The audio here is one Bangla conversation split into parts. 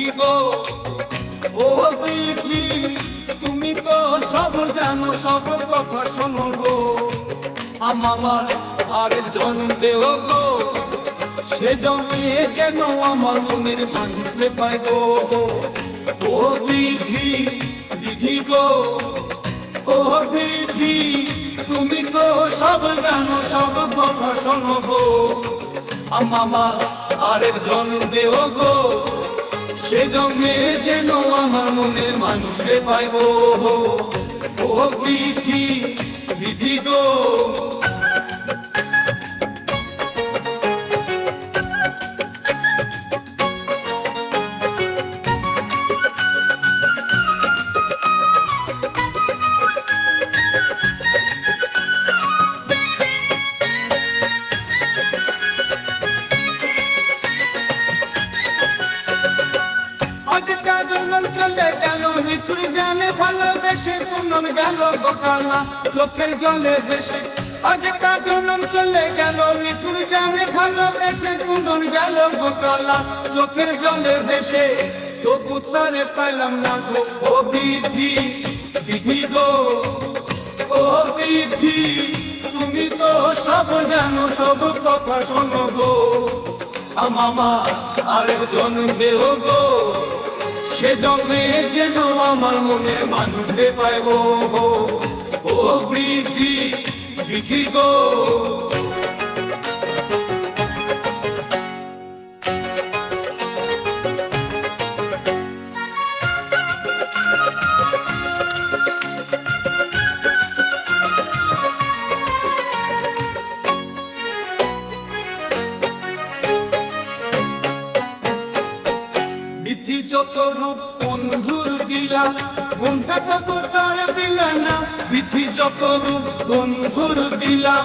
আছি গো। ও দিদি তুমি তো সব জানো, সব কথা শোনো গো। আমার আর জন দেও গো, সে জমে কেন আমার মনের মানুষে পাই গো। ও দিদি দিদি গো। ও দিদি তুমি তো সব জানো, সব কথা শোনো গো। আমার আরেকজন দেও গো। সে জন্মে যেন আমার মনের মানুষকে পাইব। ও বিধি বিধি গো। আজকাল জন্ম চলে গেল মৃত্যুর জানে ভালোবেসে পুনম গেল গোকালা চোখের জলে বেশে আজকাল জন্ম চলে গেল মৃত্যুর জানে ভালোবেসে পুনম গেল গোকালা চোখের জলে বেশে তো পুত্তারে পাইলাম না গো, ও বিধি বিধি গো, ও বিধি। তুমি তো সব জানো, সব কথা শোনো গো। মামা আরেক জন্ম দেও গো। সে জন্মে যেন আমার মনের মানুষকে পাইব ও বিধি গো। বিধি যত রূপ বন্ধুর দিলা মনটা তত তার দিলা না, বিধি যত রূপ বন্ধুর দিলা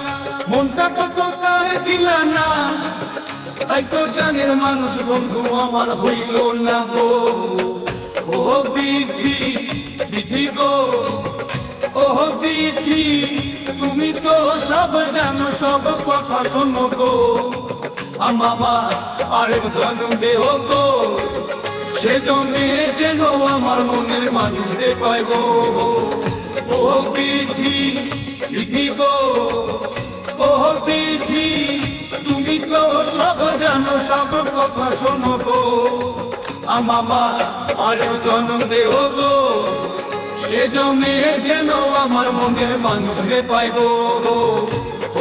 মনটা তত তার দিলা না। তাই তো জানের মানুষ বন্ধু আমার হইল না গো। ও বিধি বিধি গো। ও বিধি, তুমি তো সব জানো, সব কথা শোনো গো। মামা আরেক জন্ম দেহ গো। সে জন্মে যেন আমার মনের মানুষে পাইব ও বিধি গো। ও বিধি তুমি তো সব জানো, সব কথা শোনো গো। মামা আরেক জন্ম গো। সে জন্মে যেন আমার মনের মানুষে পাইব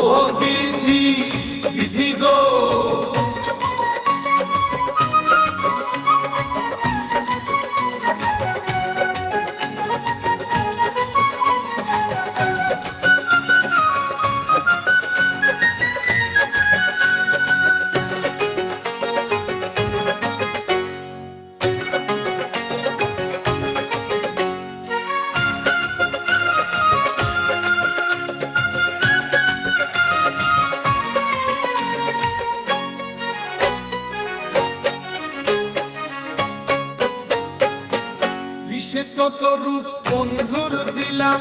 ও বিধি বিধি গো। কত রূপ বন্ধুর দিলাম